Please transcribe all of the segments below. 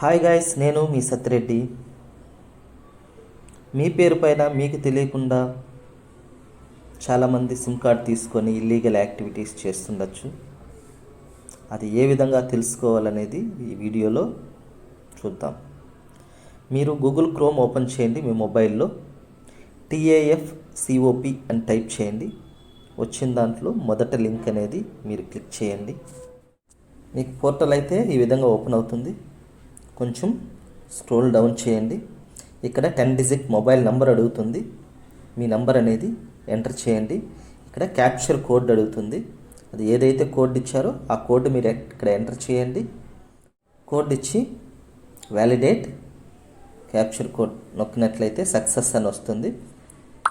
Hi guys నేను మీ సత్యరెడ్డి మీ పేరు పైన మీకు తెలియకుండా చాలామంది సిమ్ కార్డ్ తీసుకొని ఇల్లీగల్ యాక్టివిటీస్ చేస్తుండొచ్చు. అది ఏ విధంగా తెలుసుకోవాలనేది ఈ వీడియోలో చూద్దాం. మీరు గూగుల్ క్రోమ్ ఓపెన్ చేయండి మీ మొబైల్లో టీఏఎఫ్ సిఓపి అని టైప్ చేయండి. వచ్చిన దాంట్లో మొదట లింక్ అనేది మీరు క్లిక్ చేయండి. మీకు పోర్టల్ అయితే ఈ విధంగా ఓపెన్ అవుతుంది. కొంచెం స్క్రోల్ డౌన్ చేయండి. ఇక్కడ టెన్ డిజిట్ మొబైల్ నంబర్ అడుగుతుంది. మీ నంబర్ అనేది ఎంటర్ చేయండి. ఇక్కడ క్యాప్చర్ కోడ్ అడుగుతుంది. అది ఏదైతే కోడ్ ఇచ్చారో ఆ కోడ్ మీరు ఇక్కడ ఎంటర్ చేయండి. కోడ్ ఇచ్చి వ్యాలిడేట్ క్యాప్చర్ కోడ్ నొక్కినట్లయితే సక్సెస్ అని వస్తుంది.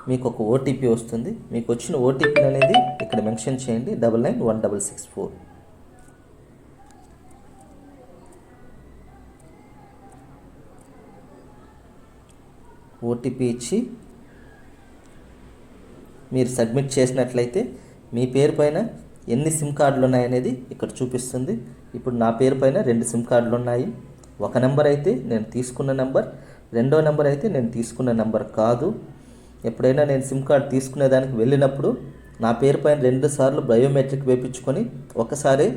మీకు ఒక ఓటీపీ వస్తుంది. మీకు వచ్చిన ఓటీపీ అనేది ఇక్కడ మెన్షన్ చేయండి. Double nine one double six four. OTP ఇచ్చి మీరు సబ్మిట్ చేసినట్లయితే మీ పేరు పైన ఎన్ని సిమ్ కార్డులు ఉన్నాయనేది ఇక్కడ చూపిస్తుంది. ఇప్పుడు నా పేరు పైన రెండు సిమ్ కార్డులు ఉన్నాయి ఒక నెంబర్ అయితే నేను తీసుకున్న నెంబర్ రెండో నెంబర్ అయితే నేను తీసుకున్న నెంబర్ కాదు. ఎప్పుడైనా నేను సిమ్ కార్డ్ తీసుకునేదానికి వెళ్ళినప్పుడు నా పేరు పైన రెండు సార్లు బయోమెట్రిక్ వేయించుకొని ఒకసారి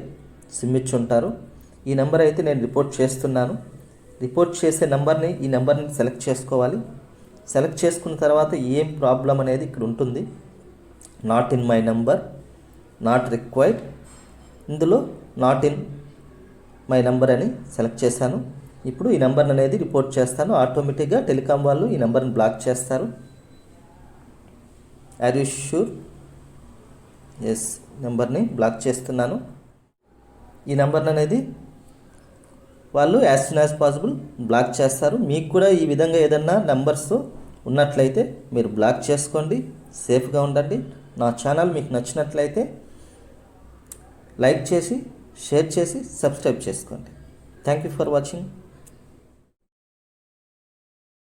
సిమ్ ఇచ్చి ఉంటారు. ఈ నెంబర్ అయితే నేను రిపోర్ట్ చేస్తున్నాను. రిపోర్ట్ చేసే నెంబర్ని ఈ నెంబర్ని సెలెక్ట్ చేసుకోవాలి. సెలెక్ట్ చేసుకున్న తర్వాత ఏం ప్రాబ్లం అనేది ఇక్కడ ఉంటుంది. Not in my number not required ఇందులో నాట్ ఇన్ మై నంబర్ అని సెలెక్ట్ చేశాను. ఇప్పుడు ఈ నెంబర్ అనేది రిపోర్ట్ చేస్తాను. ఆటోమేటిక్గా టెలికాం వాళ్ళు ఈ నెంబర్ని బ్లాక్ చేస్తారు. ఆర్ యూ షూర్ ఎస్ నెంబర్ని బ్లాక్ చేస్తున్నాను. ఈ నెంబర్ అనేది వాళ్ళు as soon as possible block చేస్తారు. మీకు కూడా ఈ విధంగా ఏదన్నా నెంబర్స్ ఉన్నట్లయితే మీరు బ్లాక్ చేసుకోండి సేఫ్గా ఉండండి. నా ఛానల్ మీకు నచ్చినట్లయితే లైక్ చేసి షేర్ చేసి సబ్స్క్రైబ్ చేసుకోండి. Thank you for watching